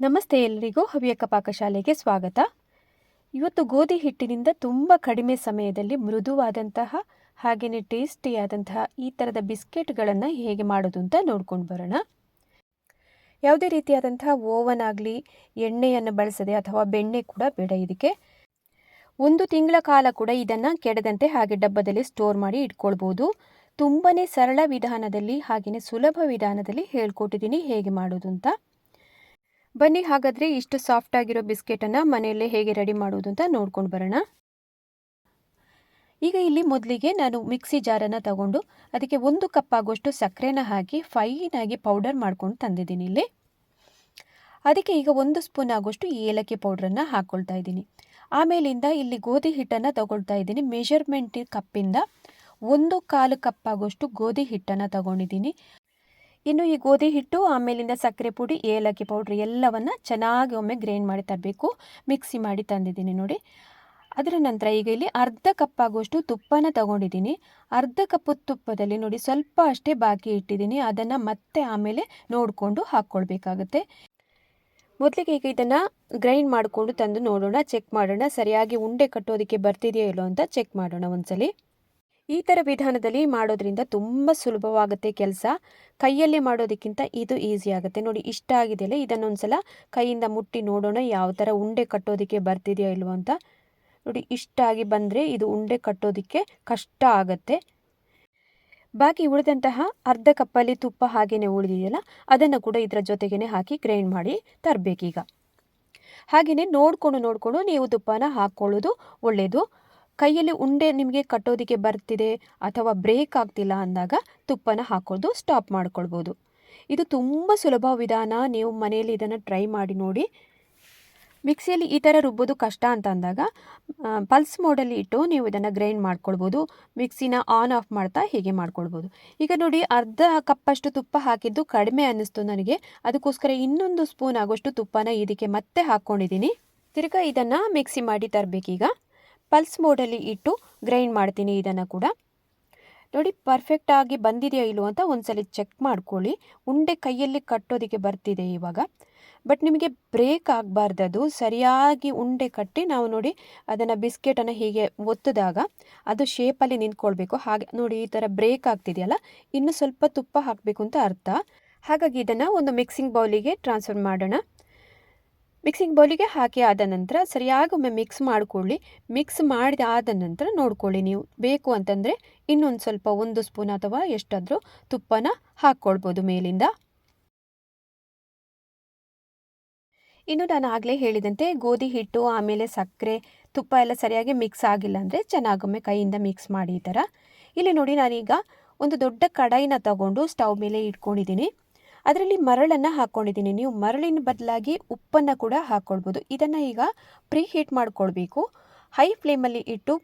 ನಮಸ್ತೆ ಎಲ್ಲರಿಗೂ ಹವ್ಯಕ ಪಾಕಶಾಲೆಗೆ ಸ್ವಾಗತ. ಇವತ್ತು ಗೋಧಿ ಹಿಟ್ಟಿನಿಂದ ತುಂಬ ಕಡಿಮೆ ಸಮಯದಲ್ಲಿ ಮೃದುವಾದಂತಹ ಹಾಗೆಯೇ ಟೇಸ್ಟಿಯಾದಂತಹ ಈ ಥರದ ಬಿಸ್ಕೆಟ್ಗಳನ್ನು ಹೇಗೆ ಮಾಡೋದು ಅಂತ ನೋಡ್ಕೊಂಡು ಬರೋಣ. ಯಾವುದೇ ರೀತಿಯಾದಂತಹ ಓವನ್ ಆಗಲಿ ಎಣ್ಣೆಯನ್ನು ಬಳಸದೆ ಅಥವಾ ಬೆಣ್ಣೆ ಕೂಡ ಬೇಡ ಇದಕ್ಕೆ. ಒಂದು ತಿಂಗಳ ಕಾಲ ಕೂಡ ಇದನ್ನು ಕೆಡದಂತೆ ಹಾಗೆ ಡಬ್ಬದಲ್ಲಿ ಸ್ಟೋರ್ ಮಾಡಿ ಇಟ್ಕೊಳ್ಬೋದು. ತುಂಬಾ ಸರಳ ವಿಧಾನದಲ್ಲಿ ಹಾಗೆಯೇ ಸುಲಭ ವಿಧಾನದಲ್ಲಿ ಹೇಳ್ಕೊಟ್ಟಿದ್ದೀನಿ ಹೇಗೆ ಮಾಡೋದು ಅಂತ. ಬನ್ನಿ, ಹಾಗಾದರೆ ಇಷ್ಟು ಸಾಫ್ಟ್ ಆಗಿರೋ ಬಿಸ್ಕೆಟನ್ನು ಮನೆಯಲ್ಲೇ ಹೇಗೆ ರೆಡಿ ಮಾಡೋದು ಅಂತ ನೋಡ್ಕೊಂಡು ಬರೋಣ. ಈಗ ಇಲ್ಲಿ ಮೊದಲಿಗೆ ನಾನು ಮಿಕ್ಸಿ ಜಾರನ್ನು ತಗೊಂಡು ಅದಕ್ಕೆ ಒಂದು ಕಪ್ ಆಗುವಷ್ಟು ಸಕ್ಕರೆನ ಹಾಕಿ ಫೈನಾಗಿ ಪೌಡರ್ ಮಾಡ್ಕೊಂಡು ತಂದಿದ್ದೀನಿ ಇಲ್ಲಿ. ಅದಕ್ಕೆ ಈಗ ಒಂದು ಸ್ಪೂನ್ ಆಗುವಷ್ಟು ಏಲಕ್ಕಿ ಪೌಡ್ರನ್ನು ಹಾಕ್ಕೊಳ್ತಾ ಇದ್ದೀನಿ. ಆಮೇಲಿಂದ ಇಲ್ಲಿ ಗೋಧಿ ಹಿಟ್ಟನ್ನು ತಗೊಳ್ತಾ ಇದ್ದೀನಿ. ಮೆಷರ್ಮೆಂಟ್ ಕಪ್ಪಿಂದ ಒಂದು ಕಾಲು ಕಪ್ ಆಗುವಷ್ಟು ಗೋಧಿ ಹಿಟ್ಟನ್ನು ತಗೊಂಡಿದ್ದೀನಿ. ಇನ್ನು ಈ ಗೋಧಿ ಹಿಟ್ಟು, ಆಮೇಲಿಂದ ಸಕ್ಕರೆ ಪುಡಿ, ಏಲಕ್ಕಿ ಪೌಡ್ರ್ ಎಲ್ಲವನ್ನು ಚೆನ್ನಾಗಿ ಒಮ್ಮೆ ಗ್ರೈಂಡ್ ಮಾಡಿ ತರಬೇಕು. ಮಿಕ್ಸಿ ಮಾಡಿ ತಂದಿದ್ದೀನಿ ನೋಡಿ. ಅದರ ನಂತರ ಈಗ ಇಲ್ಲಿ ಅರ್ಧ ಕಪ್ ಆಗುವಷ್ಟು ತುಪ್ಪನ ತಗೊಂಡಿದ್ದೀನಿ. ಅರ್ಧ ಕಪ್ಪು ತುಪ್ಪದಲ್ಲಿ ನೋಡಿ ಸ್ವಲ್ಪ ಅಷ್ಟೇ ಬಾಕಿ ಇಟ್ಟಿದ್ದೀನಿ. ಅದನ್ನು ಮತ್ತೆ ಆಮೇಲೆ ನೋಡಿಕೊಂಡು ಹಾಕ್ಕೊಳ್ಬೇಕಾಗುತ್ತೆ. ಮೊದಲಿಗೆ ಈಗ ಇದನ್ನು ಗ್ರೈಂಡ್ ಮಾಡಿಕೊಂಡು ತಂದು ನೋಡೋಣ, ಚೆಕ್ ಮಾಡೋಣ. ಸರಿಯಾಗಿ ಉಂಡೆ ಕಟ್ಟೋದಕ್ಕೆ ಬರ್ತಿದೆಯೋ ಇಲ್ಲೋ ಅಂತ ಚೆಕ್ ಮಾಡೋಣ ಒಂದ್ಸಲಿ. ಈ ಥರ ವಿಧಾನದಲ್ಲಿ ಮಾಡೋದ್ರಿಂದ ತುಂಬ ಸುಲಭವಾಗುತ್ತೆ ಕೆಲಸ. ಕೈಯಲ್ಲಿ ಮಾಡೋದಕ್ಕಿಂತ ಇದು ಈಸಿ ಆಗುತ್ತೆ. ನೋಡಿ, ಇಷ್ಟ ಆಗಿದೆಯಲ್ಲ ಇದನ್ನೊಂದ್ಸಲ ಕೈಯಿಂದ ಮುಟ್ಟಿ ನೋಡೋಣ, ಯಾವ ಥರ ಉಂಡೆ ಕಟ್ಟೋದಕ್ಕೆ ಬರ್ತಿದೆಯೋ ಇಲ್ವೋ ಅಂತ. ನೋಡಿ, ಇಷ್ಟ ಆಗಿ ಬಂದರೆ ಇದು ಉಂಡೆ ಕಟ್ಟೋದಕ್ಕೆ ಕಷ್ಟ ಆಗುತ್ತೆ. ಬಾಕಿ ಉಳಿದಂತಹ ಅರ್ಧ ಕಪ್ಪಲ್ಲಿ ತುಪ್ಪ ಹಾಗೆಯೇ ಉಳಿದಿದೆಯಲ್ಲ, ಅದನ್ನು ಕೂಡ ಇದರ ಜೊತೆಗೇ ಹಾಕಿ ಗ್ರೈಂಡ್ ಮಾಡಿ ತರಬೇಕೀಗ. ಹಾಗೆಯೇ ನೋಡಿಕೊಂಡು ನೋಡಿಕೊಂಡು ನೀವು ತುಪ್ಪನ ಹಾಕ್ಕೊಳ್ಳೋದು ಒಳ್ಳೆಯದು ಕೈಯಲ್ಲಿ ಉಂಡೆ ನಿಮಗೆ ಕಟ್ಟೋದಕ್ಕೆ ಬರ್ತಿದೆ ಅಥವಾ ಬ್ರೇಕ್ ಆಗ್ತಿಲ್ಲ ಅಂದಾಗ ತುಪ್ಪನ ಹಾಕೋದು ಸ್ಟಾಪ್ ಮಾಡ್ಕೊಳ್ಬೋದು. ಇದು ತುಂಬ ಸುಲಭ ವಿಧಾನ. ನೀವು ಮನೆಯಲ್ಲಿ ಇದನ್ನು ಟ್ರೈ ಮಾಡಿ ನೋಡಿ. ಮಿಕ್ಸಿಯಲ್ಲಿ ಈ ಥರ ರುಬ್ಬೋದು ಕಷ್ಟ ಅಂತ ಅಂದಾಗ ಪಲ್ಸ್ ಮೋಡಲ್ಲಿ ಇಟ್ಟು ನೀವು ಇದನ್ನು ಗ್ರೈಂಡ್ ಮಾಡ್ಕೊಳ್ಬೋದು. ಮಿಕ್ಸಿನ ಆನ್ ಆಫ್ ಮಾಡ್ತಾ ಹೀಗೆ ಮಾಡ್ಕೊಳ್ಬೋದು. ಈಗ ನೋಡಿ, ಅರ್ಧ ಕಪ್ಪಷ್ಟು ತುಪ್ಪ ಹಾಕಿದ್ದು ಕಡಿಮೆ ಅನ್ನಿಸ್ತು ನನಗೆ. ಅದಕ್ಕೋಸ್ಕರ ಇನ್ನೊಂದು ಸ್ಪೂನ್ ಆಗೋಷ್ಟು ತುಪ್ಪನ ಇದಕ್ಕೆ ಮತ್ತೆ ಹಾಕ್ಕೊಂಡಿದ್ದೀನಿ. ತಿರ್ಗಾ ಇದನ್ನು ಮಿಕ್ಸಿ ಮಾಡಿ ತರಬೇಕೀಗ. ಪಲ್ಸ್ ಮೋಡಲ್ಲಿ ಇಟ್ಟು ಗ್ರೈಂಡ್ ಮಾಡ್ತೀನಿ ಇದನ್ನು ಕೂಡ. ನೋಡಿ ಪರ್ಫೆಕ್ಟಾಗಿ ಬಂದಿದೆಯೋ ಇಲ್ಲೋ ಅಂತ ಒಂದ್ಸಲಿ ಚೆಕ್ ಮಾಡ್ಕೊಳ್ಳಿ. ಉಂಡೆ ಕೈಯಲ್ಲಿ ಕಟ್ಟೋದಕ್ಕೆ ಬರ್ತಿದೆ ಇವಾಗ. ಬಟ್ ನಿಮಗೆ ಬ್ರೇಕ್ ಆಗಬಾರ್ದದು ಸರಿಯಾಗಿ ಉಂಡೆ ಕಟ್ಟಿ ನಾವು ನೋಡಿ ಅದನ್ನು ಬಿಸ್ಕೆಟನ್ನು ಹೀಗೆ ಒತ್ತಿದಾಗ ಅದು ಶೇಪಲ್ಲಿ ನಿಂತ್ಕೊಳ್ಬೇಕು. ಹಾಗೆ ನೋಡಿ, ಈ ಥರ ಬ್ರೇಕ್ ಆಗ್ತಿದೆಯಲ್ಲ? ಇನ್ನು ಸ್ವಲ್ಪ ತುಪ್ಪ ಹಾಕಬೇಕು ಅಂತ ಅರ್ಥ. ಹಾಗಾಗಿ ಇದನ್ನು ಒಂದು ಮಿಕ್ಸಿಂಗ್ ಬೌಲಿಗೆ ಟ್ರಾನ್ಸ್ಫರ್ ಮಾಡೋಣ. ಮಿಕ್ಸಿಂಗ್ ಬೌಲಿಗೆ ಹಾಕಿ ಆದ ನಂತರ ಸರಿಯಾಗಿ ಒಮ್ಮೆ ಮಿಕ್ಸ್ ಮಾಡಿಕೊಳ್ಳಿ. ಮಿಕ್ಸ್ ಮಾಡಿದ ಆದ ನಂತರ ನೋಡ್ಕೊಳ್ಳಿ ನೀವು. ಬೇಕು ಅಂತಂದರೆ ಇನ್ನೊಂದು ಸ್ವಲ್ಪ ಒಂದು ಸ್ಪೂನ್ ಅಥವಾ ಎಷ್ಟಾದರೂ ತುಪ್ಪನ ಹಾಕ್ಕೊಳ್ಬೋದು ಮೇಲಿಂದ. ಇನ್ನು ನಾನು ಆಗಲೇ ಹೇಳಿದಂತೆ ಗೋಧಿ ಹಿಟ್ಟು, ಆಮೇಲೆ ಸಕ್ಕರೆ, ತುಪ್ಪ ಎಲ್ಲ ಸರಿಯಾಗಿ ಮಿಕ್ಸ್ ಆಗಿಲ್ಲ ಅಂದರೆ ಚೆನ್ನಾಗೊಮ್ಮೆ ಕೈಯಿಂದ ಮಿಕ್ಸ್ ಮಾಡಿ ಈ ಥರ ಇಲ್ಲಿ ನೋಡಿ ನಾನೀಗ ಒಂದು ದೊಡ್ಡ ಕಡಾಯಿನ ತಗೊಂಡು ಸ್ಟವ್ ಮೇಲೆ ಇಟ್ಕೊಂಡಿದ್ದೀನಿ. ಅದರಲ್ಲಿ ಮರಳನ್ನು ಹಾಕ್ಕೊಂಡಿದ್ದೀನಿ ನೀವು ಮರಳಿನ ಬದಲಾಗಿ ಉಪ್ಪನ್ನು ಕೂಡ ಹಾಕ್ಕೊಳ್ಬೋದು ಇದನ್ನು ಈಗ ಪ್ರೀ ಹೀಟ್ ಮಾಡ್ಕೊಳ್ಬೇಕು. ಹೈ ಫ್ಲೇಮಲ್ಲಿ ಇಟ್ಟು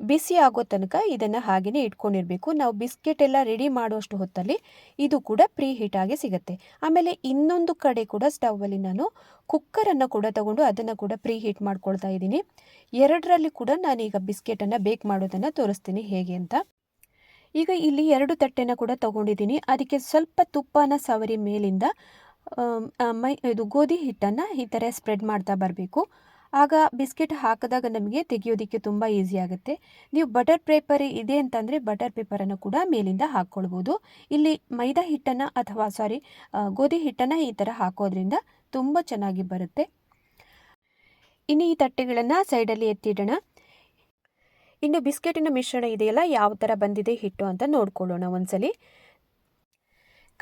ಬಿಸಿ ಆಗೋ ತನಕ ಇದನ್ನು ಹಾಗೆಯೇ ಇಟ್ಕೊಂಡಿರಬೇಕು. ನಾವು ಬಿಸ್ಕೆಟ್ ಎಲ್ಲ ರೆಡಿ ಮಾಡುವಷ್ಟು ಹೊತ್ತಲ್ಲಿ ಇದು ಕೂಡ ಪ್ರೀ ಹೀಟಾಗಿ ಸಿಗುತ್ತೆ. ಆಮೇಲೆ ಇನ್ನೊಂದು ಕಡೆ ಕೂಡ ಸ್ಟವ್ವಲ್ಲಿ ನಾನು ಕುಕ್ಕರನ್ನು ಕೂಡ ತಗೊಂಡು ಅದನ್ನು ಕೂಡ ಪ್ರೀ ಹೀಟ್ ಮಾಡ್ಕೊಳ್ತಾ ಇದ್ದೀನಿ. ಎರಡರಲ್ಲಿ ಕೂಡ ನಾನೀಗ ಬಿಸ್ಕೆಟನ್ನು ಬೇಕ್ ಮಾಡೋದನ್ನು ತೋರಿಸ್ತೀನಿ ಹೇಗೆ ಅಂತ. ಈಗ ಇಲ್ಲಿ ಎರಡು ತಟ್ಟೆನ ಕೂಡ ತಗೊಂಡಿದ್ದೀನಿ. ಅದಕ್ಕೆ ಸ್ವಲ್ಪ ತುಪ್ಪನ ಸವರಿ ಮೇಲಿಂದ ಮೈ, ಇದು ಗೋಧಿ ಹಿಟ್ಟನ್ನು ಈ ಥರ ಸ್ಪ್ರೆಡ್ ಮಾಡ್ತಾ ಬರಬೇಕು. ಆಗ ಬಿಸ್ಕೆಟ್ ಹಾಕಿದಾಗ ನಮಗೆ ತೆಗೆಯೋದಕ್ಕೆ ತುಂಬ ಈಸಿ ಆಗುತ್ತೆ. ನೀವು ಬಟರ್ ಪೇಪರ್ ಇದೆ ಅಂತಂದರೆ ಬಟರ್ ಪೇಪರನ್ನು ಕೂಡ ಮೇಲಿಂದ ಹಾಕ್ಕೊಳ್ಬೋದು. ಇಲ್ಲಿ ಮೈದಾ ಹಿಟ್ಟನ್ನು ಅಥವಾ ಸಾರಿ ಗೋಧಿ ಹಿಟ್ಟನ್ನು ಈ ಥರ ಹಾಕೋದ್ರಿಂದ ತುಂಬ ಚೆನ್ನಾಗಿ ಬರುತ್ತೆ. ಇನ್ನು ಈ ತಟ್ಟೆಗಳನ್ನು ಸೈಡಲ್ಲಿ ಎತ್ತಿಡೋಣ. ಇನ್ನು ಬಿಸ್ಕೆಟಿನ ಮಿಶ್ರಣ ಇದೆಯಲ್ಲ, ಯಾವ ಥರ ಬಂದಿದೆ ಹಿಟ್ಟು ಅಂತ ನೋಡ್ಕೊಳ್ಳೋಣ ಒಂದ್ಸಲಿ.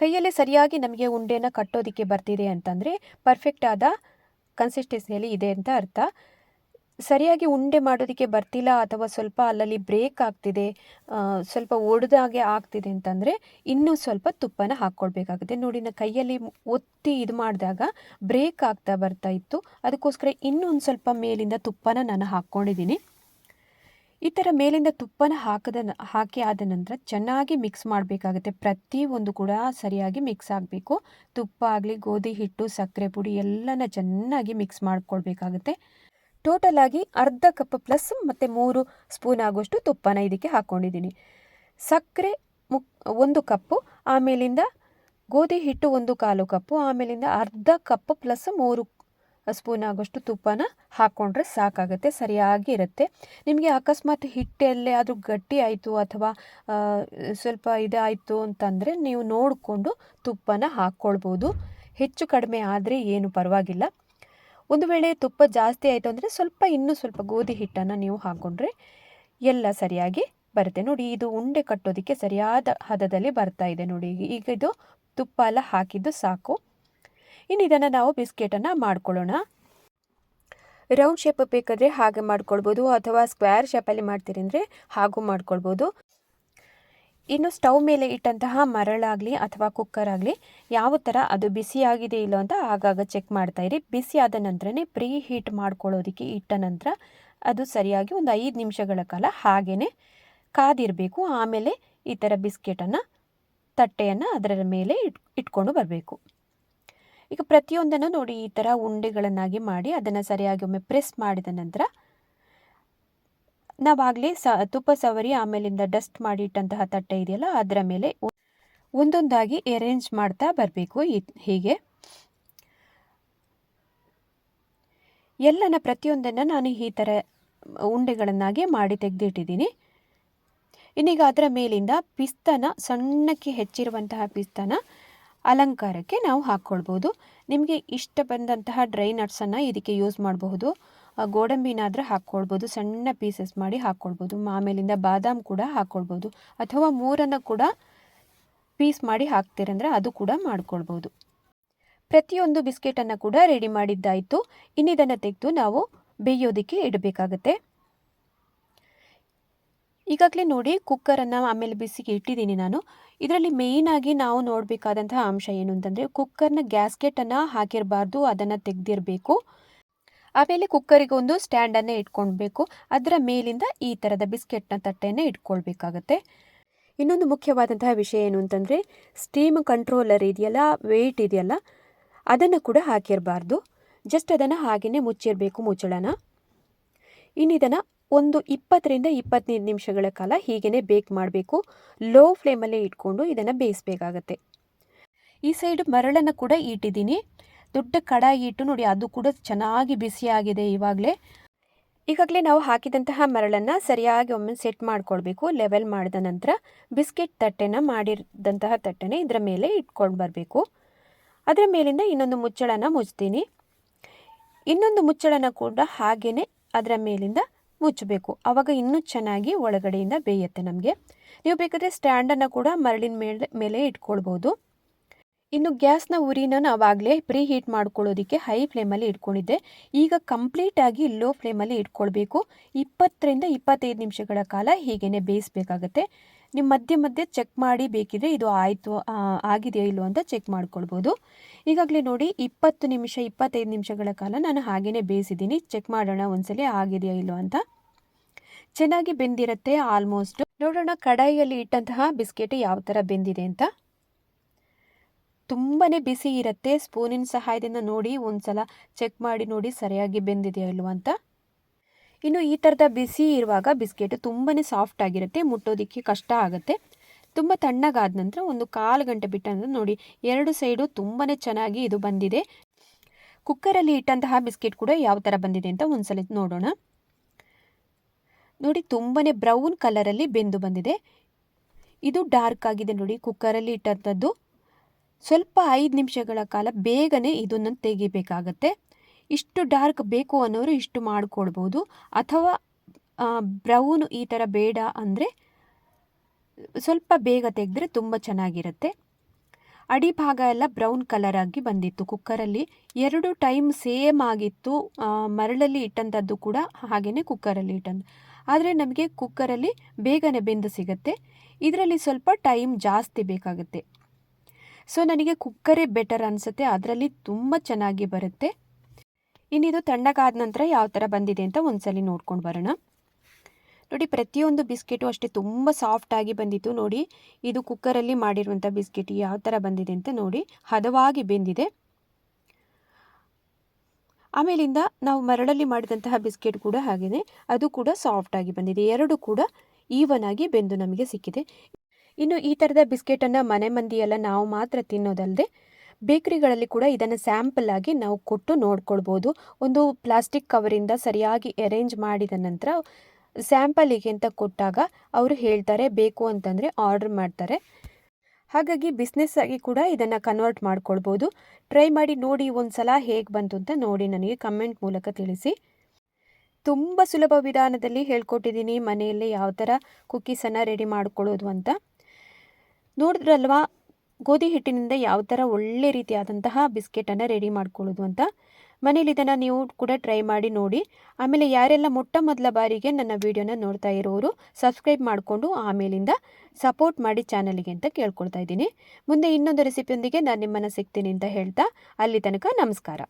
ಕೈಯಲ್ಲೇ ಸರಿಯಾಗಿ ನಮಗೆ ಉಂಡೆನ ಕಟ್ಟೋದಕ್ಕೆ ಬರ್ತಿದೆ ಅಂತಂದರೆ ಪರ್ಫೆಕ್ಟ್ ಆದ ಕನ್ಸಿಸ್ಟೆನ್ಸಿಯಲ್ಲಿ ಇದೆ ಅಂತ ಅರ್ಥ. ಸರಿಯಾಗಿ ಉಂಡೆ ಮಾಡೋದಕ್ಕೆ ಬರ್ತಿಲ್ಲ ಅಥವಾ ಸ್ವಲ್ಪ ಅಲ್ಲಲ್ಲಿ ಬ್ರೇಕ್ ಆಗ್ತಿದೆ ಸ್ವಲ್ಪ ಒಡೆದಾಗೆ ಆಗ್ತಿದೆ ಅಂತಂದರೆ ಇನ್ನೂ ಸ್ವಲ್ಪ ತುಪ್ಪನ ಹಾಕ್ಕೊಳ್ಬೇಕಾಗುತ್ತೆ. ನೋಡಿ ನಾನು ಕೈಯಲ್ಲಿ ಒತ್ತಿ ಇದು ಮಾಡಿದಾಗ ಬ್ರೇಕ್ ಆಗ್ತಾ ಬರ್ತಾ ಇತ್ತು. ಅದಕ್ಕೋಸ್ಕರ ಇನ್ನೊಂದು ಸ್ವಲ್ಪ ಮೇಲಿಂದ ತುಪ್ಪನ ನಾನು ಹಾಕ್ಕೊಂಡಿದ್ದೀನಿ. ಈ ಥರ ಮೇಲಿಂದ ತುಪ್ಪನ ಹಾಕದ ಹಾಕಿ ಆದ ನಂತರ ಚೆನ್ನಾಗಿ ಮಿಕ್ಸ್ ಮಾಡಬೇಕಾಗುತ್ತೆ. ಪ್ರತಿಯೊಂದು ಕೂಡ ಸರಿಯಾಗಿ ಮಿಕ್ಸ್ ಆಗಬೇಕು. ತುಪ್ಪ ಆಗಲಿ, ಗೋಧಿ ಹಿಟ್ಟು, ಸಕ್ಕರೆ ಪುಡಿ ಎಲ್ಲನ ಚೆನ್ನಾಗಿ ಮಿಕ್ಸ್ ಮಾಡ್ಕೊಳ್ಬೇಕಾಗುತ್ತೆ. ಆಗಿ ಅರ್ಧ ಕಪ್ ಪ್ಲಸ್ ಮತ್ತು ಮೂರು ಸ್ಪೂನ್ ಆಗುವಷ್ಟು ತುಪ್ಪನ ಇದಕ್ಕೆ ಹಾಕ್ಕೊಂಡಿದ್ದೀನಿ ಸಕ್ಕರೆ ಮುಕ್, ಒಂದು ಕಪ್ಪು ಆಮೇಲಿಂದ ಗೋಧಿ ಹಿಟ್ಟು ಒಂದು ಕಾಲು ಕಪ್ಪು ಆಮೇಲಿಂದ ಅರ್ಧ ಕಪ್ ಪ್ಲಸ್ ಮೂರು ಸ್ಪೂನ್ ಆಗೋಷ್ಟು ತುಪ್ಪನ ಹಾಕ್ಕೊಂಡ್ರೆ ಸಾಕಾಗುತ್ತೆ, ಸರಿಯಾಗಿ ಇರುತ್ತೆ. ನಿಮಗೆ ಅಕಸ್ಮಾತ್ ಹಿಟ್ಟಲ್ಲೇ ಅದು ಗಟ್ಟಿ ಆಯಿತು ಅಥವಾ ಸ್ವಲ್ಪ ಇದಾಯಿತು ಅಂತಂದರೆ ನೀವು ನೋಡಿಕೊಂಡು ತುಪ್ಪನ ಹಾಕ್ಕೊಳ್ಬೋದು. ಹೆಚ್ಚು ಕಡಿಮೆ ಆದರೆ ಏನು ಪರವಾಗಿಲ್ಲ. ಒಂದು ವೇಳೆ ತುಪ್ಪ ಜಾಸ್ತಿ ಆಯಿತು ಅಂದರೆ ಸ್ವಲ್ಪ, ಇನ್ನೂ ಸ್ವಲ್ಪ ಗೋಧಿ ಹಿಟ್ಟನ್ನು ನೀವು ಹಾಕ್ಕೊಂಡ್ರೆ ಎಲ್ಲ ಸರಿಯಾಗಿ ಬರುತ್ತೆ. ನೋಡಿ, ಇದು ಉಂಡೆ ಕಟ್ಟೋದಕ್ಕೆ ಸರಿಯಾದ ಹದದಲ್ಲಿ ಬರ್ತಾ ಇದೆ. ನೋಡಿ, ಈಗ ಇದು ತುಪ್ಪ ಎಲ್ಲ ಹಾಕಿದ್ದು ಸಾಕು. ಇನ್ನು ಇದನ್ನು ನಾವು ಬಿಸ್ಕೆಟನ್ನು ಮಾಡ್ಕೊಳ್ಳೋಣ. ರೌಂಡ್ ಶೇಪ್ ಬೇಕಾದರೆ ಹಾಗೆ ಮಾಡ್ಕೊಳ್ಬೋದು ಅಥವಾ ಸ್ಕ್ವೇರ್ ಶೇಪಲ್ಲಿ ಮಾಡ್ತೀರಿ ಅಂದರೆ ಹಾಗೂ ಮಾಡ್ಕೊಳ್ಬೋದು. ಇನ್ನು ಸ್ಟವ್ ಮೇಲೆ ಇಟ್ಟಂತಹ ಮರಳಾಗಲಿ ಅಥವಾ ಕುಕ್ಕರ್ ಆಗಲಿ ಯಾವ ಥರ ಅದು ಬಿಸಿಯಾಗಿದೆ ಇಲ್ಲೋ ಅಂತ ಆಗಾಗ ಚೆಕ್ ಮಾಡ್ತಾ ಇರಿ. ಬಿಸಿ ಆದ ನಂತರನೇ ಪ್ರೀ ಹೀಟ್ ಮಾಡ್ಕೊಳ್ಳೋದಕ್ಕೆ ಇಟ್ಟ ನಂತರ ಅದು ಸರಿಯಾಗಿ ಒಂದು ಐದು ನಿಮಿಷಗಳ ಕಾಲ ಹಾಗೇ ಕಾದಿರಬೇಕು. ಆಮೇಲೆ ಈ ಥರ ಬಿಸ್ಕೆಟನ್ನು ತಟ್ಟೆಯನ್ನು ಅದರ ಮೇಲೆ ಇಟ್, ಇಟ್ಕೊಂಡು ಬರಬೇಕು. ಈಗ ಪ್ರತಿಯೊಂದನ್ನು ನೋಡಿ ಈ ಥರ ಉಂಡೆಗಳನ್ನಾಗಿ ಮಾಡಿ ಅದನ್ನು ಸರಿಯಾಗಿ ಒಮ್ಮೆ ಪ್ರೆಸ್ ಮಾಡಿದ ನಂತರ ನಾವಾಗಲೇ ಸ, ತುಪ್ಪ ಸವರಿ ಆಮೇಲಿಂದ ಡಸ್ಟ್ ಮಾಡಿ ಇಟ್ಟಂತಹ ತಟ್ಟೆ ಇದೆಯಲ್ಲ ಅದರ ಮೇಲೆ ಒಂದೊಂದಾಗಿ ಅರೇಂಜ್ ಮಾಡ್ತಾ ಬರಬೇಕು. ಹೀಗೆ. ಎಲ್ಲನ ಪ್ರತಿಯೊಂದನ್ನು ನಾನು ಈ ಥರ ಉಂಡೆಗಳನ್ನಾಗಿ ಮಾಡಿ ತೆಗೆದಿಟ್ಟಿದ್ದೀನಿ. ಇನ್ನೀಗ ಅದರ ಮೇಲಿಂದ ಪಿಸ್ತನ, ಸಣ್ಣಕ್ಕೆ ಹೆಚ್ಚಿರುವಂತಹ ಪಿಸ್ತನ ಅಲಂಕಾರಕ್ಕೆ ನಾವು ಹಾಕ್ಕೊಳ್ಬೋದು. ನಿಮಗೆ ಇಷ್ಟ ಬಂದಂತಹ ಡ್ರೈ ನಟ್ಸನ್ನು ಇದಕ್ಕೆ ಯೂಸ್ ಮಾಡಬಹುದು. ಗೋಡಂಬಿನಾದರೂ ಹಾಕ್ಕೊಳ್ಬೋದು. ಸಣ್ಣ ಪೀಸಸ್ ಮಾಡಿ ಹಾಕ್ಕೊಳ್ಬೋದು. ಆಮೇಲಿಂದ ಬಾದಾಮ್ ಕೂಡ ಹಾಕ್ಕೊಳ್ಬೋದು. ಅಥವಾ ಮೂರನ್ನು ಕೂಡ ಪೀಸ್ ಮಾಡಿ ಹಾಕ್ತೀರಂದ್ರೆ ಅದು ಕೂಡ ಮಾಡ್ಕೊಳ್ಬೋದು. ಪ್ರತಿಯೊಂದು ಬಿಸ್ಕೆಟನ್ನು ಕೂಡ ರೆಡಿ ಮಾಡಿದ್ದಾಯಿತು. ಇನ್ನಿದನ್ನು ತೆಗೆದು ನಾವು ಬೇಯೋದಕ್ಕೆ ಇಡಬೇಕಾಗತ್ತೆ. ಈಗಾಗಲೇ ನೋಡಿ ಕುಕ್ಕರನ್ನು ಆಮೇಲೆ ಬಿಸಿಗೆ ಇಟ್ಟಿದ್ದೀನಿ ನಾನು. ಇದರಲ್ಲಿ ಮೇಯ್ನಾಗಿ ನಾವು ನೋಡಬೇಕಾದಂತಹ ಅಂಶ ಏನು ಅಂತಂದರೆ ಕುಕ್ಕರ್ನ ಗ್ಯಾಸ್ಕೆಟನ್ನು ಹಾಕಿರಬಾರ್ದು, ಅದನ್ನು ತೆಗೆದಿರಬೇಕು. ಆಮೇಲೆ ಕುಕ್ಕರಿಗೆ ಒಂದು ಸ್ಟ್ಯಾಂಡನ್ನು ಇಟ್ಕೊಳ್ಬೇಕು. ಅದರ ಮೇಲಿಂದ ಈ ಥರದ ಬಿಸ್ಕೆಟ್ನ ತಟ್ಟೆಯನ್ನು ಇಟ್ಕೊಳ್ಬೇಕಾಗತ್ತೆ. ಇನ್ನೊಂದು ಮುಖ್ಯವಾದಂತಹ ವಿಷಯ ಏನು ಅಂತಂದರೆ ಸ್ಟೀಮ್ ಕಂಟ್ರೋಲರ್ ಇದೆಯಲ್ಲ ವೆಯ್ಟ್ ಇದೆಯಲ್ಲ, ಅದನ್ನು ಕೂಡ ಹಾಕಿರಬಾರ್ದು. ಜಸ್ಟ್ ಅದನ್ನು ಹಾಗೆಯೇ ಮುಚ್ಚಿರಬೇಕು ಮುಚ್ಚಳನ ಇನ್ನು ಇದನ್ನು ಒಂದು ಇಪ್ಪತ್ತರಿಂದ ಇಪ್ಪತ್ತೈದು ನಿಮಿಷಗಳ ಕಾಲ ಹೀಗೇ ಬೇಕ್ ಮಾಡಬೇಕು. ಲೋ ಫ್ಲೇಮಲ್ಲೇ ಇಟ್ಕೊಂಡು ಇದನ್ನು ಬೇಯಿಸಬೇಕಾಗತ್ತೆ. ಈ ಸೈಡ್ ಮರಳನ್ನು ಕೂಡ ಇಟ್ಟಿದ್ದೀನಿ ದೊಡ್ಡ ಕಡಾಯಿ ಇಟ್ಟು ನೋಡಿ ಅದು ಕೂಡ ಚೆನ್ನಾಗಿ ಬಿಸಿಯಾಗಿದೆ ಇವಾಗಲೇ. ಈಗಾಗಲೇ ನಾವು ಹಾಕಿದಂತಹ ಮರಳನ್ನು ಸರಿಯಾಗಿ ಒಮ್ಮೆ ಸೆಟ್ ಮಾಡ್ಕೊಳ್ಬೇಕು. ಲೆವೆಲ್ ಮಾಡಿದ ನಂತರ ಬಿಸ್ಕೆಟ್ ತಟ್ಟೆನ ಮಾಡಿದಂತಹ ತಟ್ಟೆನ ಇದರ ಮೇಲೆ ಇಟ್ಕೊಂಡು ಬರಬೇಕು. ಅದರ ಮೇಲಿಂದ ಇನ್ನೊಂದು ಮುಚ್ಚಳನ ಮುಚ್ತೀನಿ. ಇನ್ನೊಂದು ಮುಚ್ಚಳನ ಕೂಡ ಹಾಗೆಯೇ ಅದರ ಮೇಲಿಂದ ಮುಚ್ಚಬೇಕು. ಆವಾಗ ಇನ್ನೂ ಚೆನ್ನಾಗಿ ಒಳಗಡೆಯಿಂದ ಬೇಯುತ್ತೆ ನಮಗೆ. ನೀವು ಬೇಕಾದರೆ ಸ್ಟ್ಯಾಂಡನ್ನು ಕೂಡ ಮರಳಿನ ಮೇಲೆ ಮೇಲೆ ಇಟ್ಕೊಳ್ಬೋದು. ಇನ್ನು ಗ್ಯಾಸ್ನ ಉರಿನ ನಾವಾಗಲೇ ಪ್ರೀ ಹೀಟ್ ಮಾಡ್ಕೊಳ್ಳೋದಕ್ಕೆ ಹೈ ಫ್ಲೇಮಲ್ಲಿ ಇಟ್ಕೊಂಡಿದ್ದೆ. ಈಗ ಕಂಪ್ಲೀಟಾಗಿ ಲೋ ಫ್ಲೇಮಲ್ಲಿ ಇಟ್ಕೊಳ್ಬೇಕು. ಇಪ್ಪತ್ತರಿಂದ ಇಪ್ಪತ್ತೈದು ನಿಮಿಷಗಳ ಕಾಲ ಹೀಗೇ ಬೇಯಿಸಬೇಕಾಗತ್ತೆ. ನೀವು ಮಧ್ಯೆ ಮಧ್ಯೆ ಚೆಕ್ ಮಾಡಿ ಬೇಕಿದ್ರೆ ಇದು ಆಯಿತು ಆಗಿದೆಯೋ ಇಲ್ಲೋ ಅಂತ ಚೆಕ್ ಮಾಡ್ಕೊಳ್ಬೋದು. ಈಗಾಗಲೇ ನೋಡಿ ಇಪ್ಪತ್ತು ನಿಮಿಷ, ಇಪ್ಪತ್ತೈದು ನಿಮಿಷಗಳ ಕಾಲ ನಾನು ಹಾಗೇ ಬೇಯಿಸಿದ್ದೀನಿ. ಚೆಕ್ ಮಾಡೋಣ ಒಂದ್ಸಲಿ ಆಗಿದೆಯೋ ಇಲ್ಲೋ ಅಂತ. ಚೆನ್ನಾಗಿ ಬೆಂದಿರುತ್ತೆ ಆಲ್ಮೋಸ್ಟ್ ನೋಡೋಣ ಕಡಾಯಿಯಲ್ಲಿ ಇಟ್ಟಂತಹ ಬಿಸ್ಕೆಟ್ ಯಾವ ಥರ ಬೆಂದಿದೆ ಅಂತ. ತುಂಬಾ ಬಿಸಿ ಇರುತ್ತೆ. ಸ್ಪೂನಿನ ಸಹಾಯದಿಂದ ನೋಡಿ ಒಂದ್ಸಲ ಚೆಕ್ ಮಾಡಿ ನೋಡಿ ಸರಿಯಾಗಿ ಬೆಂದಿದೆಯೋ ಇಲ್ವೋ ಅಂತ. ಇನ್ನು ಈ ಥರದ ಬಿಸಿ ಇರುವಾಗ ಬಿಸ್ಕೆಟ್ ತುಂಬಾ ಸಾಫ್ಟ್ ಆಗಿರುತ್ತೆ, ಮುಟ್ಟೋದಕ್ಕೆ ಕಷ್ಟ ಆಗುತ್ತೆ. ತುಂಬ ತಣ್ಣಗಾದ ನಂತರ ಒಂದು ಕಾಲು ಗಂಟೆ ಬಿಟ್ಟ ನೋಡಿ, ಎರಡು ಸೈಡು ತುಂಬಾ ಚೆನ್ನಾಗಿ ಇದು ಬಂದಿದೆ. ಕುಕ್ಕರಲ್ಲಿ ಇಟ್ಟಂತಹ ಬಿಸ್ಕೆಟ್ ಕೂಡ ಯಾವ ಥರ ಬಂದಿದೆ ಅಂತ ಒಂದ್ಸಲ ನೋಡೋಣ. ನೋಡಿ ತುಂಬಾ ಬ್ರೌನ್ ಕಲರಲ್ಲಿ ಬೆಂದು ಬಂದಿದೆ. ಇದು ಡಾರ್ಕ್ ಆಗಿದೆ ನೋಡಿ ಕುಕ್ಕರಲ್ಲಿ ಇಟ್ಟಂಥದ್ದು. ಸ್ವಲ್ಪ ಐದು ನಿಮಿಷಗಳ ಕಾಲ ಬೇಗನೆ ಇದನ್ನು ತೆಗಿಬೇಕಾಗತ್ತೆ. ಇಷ್ಟು ಡಾರ್ಕ್ ಬೇಕು ಅನ್ನೋರು ಇಷ್ಟು ಮಾಡ್ಕೊಳ್ಬೋದು ಅಥವಾ ಬ್ರೌನ್ ಈ ಥರ ಬೇಡ ಅಂದರೆ ಸ್ವಲ್ಪ ಬೇಗ ತೆಗೆದ್ರೆ ತುಂಬ ಚೆನ್ನಾಗಿರುತ್ತೆ. ಅಡಿಭಾಗ ಎಲ್ಲ ಬ್ರೌನ್ ಕಲರ್ ಆಗಿ ಬಂದಿತ್ತು. ಕುಕ್ಕರಲ್ಲಿ ಎರಡು ಟೈಮ್ ಸೇಮ್ ಆಗಿತ್ತು. ಮರಳಲ್ಲಿ ಇಟ್ಟಂಥದ್ದು ಕೂಡ ಹಾಗೆಯೇ ಕುಕ್ಕರಲ್ಲಿ ಇಟ್ಟಂಥ ಆದರೆ ನಮಗೆ ಕುಕ್ಕರಲ್ಲಿ ಬೇಗನೆ ಬೆಂದು ಸಿಗುತ್ತೆ. ಇದರಲ್ಲಿ ಸ್ವಲ್ಪ ಟೈಮ್ ಜಾಸ್ತಿ ಬೇಕಾಗುತ್ತೆ. ಸೊ, ನನಗೆ ಕುಕ್ಕರೇ ಬೆಟರ್ ಅನಿಸುತ್ತೆ. ಅದರಲ್ಲಿ ತುಂಬ ಚೆನ್ನಾಗಿ ಬರುತ್ತೆ. ಇನ್ನಿದು ತಣ್ಣಗಾದ ನಂತರ ಯಾವ ಥರ ಬಂದಿದೆ ಅಂತ ಒಂದ್ಸಲಿ ನೋಡ್ಕೊಂಡು ಬರೋಣ. ನೋಡಿ, ಪ್ರತಿಯೊಂದು ಬಿಸ್ಕೆಟು ಅಷ್ಟೇ ತುಂಬ ಸಾಫ್ಟಾಗಿ ಬಂದಿತ್ತು. ನೋಡಿ, ಇದು ಕುಕ್ಕರಲ್ಲಿ ಮಾಡಿರುವಂಥ ಬಿಸ್ಕೆಟ್ ಯಾವ ಥರ ಬಂದಿದೆ ಅಂತ ನೋಡಿ, ಹದವಾಗಿ ಬೆಂದಿದೆ. ಆಮೇಲಿಂದ ನಾವು ಮರಳಲ್ಲಿ ಮಾಡಿದಂತಹ ಬಿಸ್ಕೆಟ್ ಕೂಡ ಹಾಗೆಯೇ ಅದು ಕೂಡ ಸಾಫ್ಟಾಗಿ ಬಂದಿದೆ. ಎರಡು ಕೂಡ ಈವನ್ ಆಗಿ ಬೆಂದು ನಮಗೆ ಸಿಕ್ಕಿದೆ. ಇನ್ನು ಈ ಥರದ ಬಿಸ್ಕೆಟನ್ನು ಮನೆ ಮಂದಿಯೆಲ್ಲ ನಾವು ಮಾತ್ರ ತಿನ್ನೋದಲ್ಲದೆ ಬೇಕರಿಗಳಲ್ಲಿ ಕೂಡ ಇದನ್ನು ಸ್ಯಾಂಪಲ್ ಆಗಿ ನಾವು ಕೊಟ್ಟು ನೋಡ್ಕೊಳ್ಬೋದು. ಒಂದು ಪ್ಲಾಸ್ಟಿಕ್ ಕವರಿಂದ ಸರಿಯಾಗಿ ಅರೇಂಜ್ ಮಾಡಿದ ನಂತರ ಸ್ಯಾಂಪಲಿಗೆ ಅಂತ ಕೊಟ್ಟಾಗ ಅವರು ಹೇಳ್ತಾರೆ, ಬೇಕು ಅಂತಂದರೆ ಆರ್ಡ್ರ್ ಮಾಡ್ತಾರೆ. ಹಾಗಾಗಿ ಬಿಸ್ನೆಸ್ ಆಗಿ ಕೂಡ ಇದನ್ನು ಕನ್ವರ್ಟ್ ಮಾಡ್ಕೊಳ್ಬೋದು. ಟ್ರೈ ಮಾಡಿ ನೋಡಿ ಒಂದು ಸಲ ಹೇಗೆ ಬಂತು ಅಂತ ನೋಡಿ ನನಗೆ ಕಮೆಂಟ್ ಮೂಲಕ ತಿಳಿಸಿ. ತುಂಬ ಸುಲಭ ವಿಧಾನದಲ್ಲಿ ಹೇಳ್ಕೊಟ್ಟಿದ್ದೀನಿ ಮನೆಯಲ್ಲೇ ಯಾವ ಥರ ಕುಕ್ಕೀಸನ್ನು ರೆಡಿ ಮಾಡ್ಕೊಳ್ಳೋದು ಅಂತ. ನೋಡಿದ್ರಲ್ವಾ? ಗೋಧಿ ಹಿಟ್ಟಿನಿಂದ ಯಾವ ಥರ ಒಳ್ಳೆ ರೀತಿಯಾದಂತಹ ಬಿಸ್ಕೆಟನ್ನು ರೆಡಿ ಮಾಡ್ಕೊಳ್ಳೋದು ಅಂತ ಮನೇಲಿ ಇದನ್ನು ನೀವು ಕೂಡ ಟ್ರೈ ಮಾಡಿ ನೋಡಿ. ಆಮೇಲೆ ಯಾರೆಲ್ಲ ಮೊಟ್ಟ ಮೊದಲ ಬಾರಿಗೆ ನನ್ನ ವೀಡಿಯೋನ ನೋಡ್ತಾ ಇರೋರು ಸಬ್ಸ್ಕ್ರೈಬ್ ಮಾಡಿಕೊಂಡು ಆಮೇಲಿಂದ ಸಪೋರ್ಟ್ ಮಾಡಿ ಚಾನಲಿಗೆ ಅಂತ ಕೇಳ್ಕೊಳ್ತಾ ಇದ್ದೀನಿ. ಮುಂದೆ ಇನ್ನೊಂದು ರೆಸಿಪಿಯೊಂದಿಗೆ ನಾನು ನಿಮ್ಮನ್ನು ಸಿಗ್ತೀನಿ ಅಂತ ಹೇಳ್ತಾ, ಅಲ್ಲಿ ತನಕ ನಮಸ್ಕಾರ.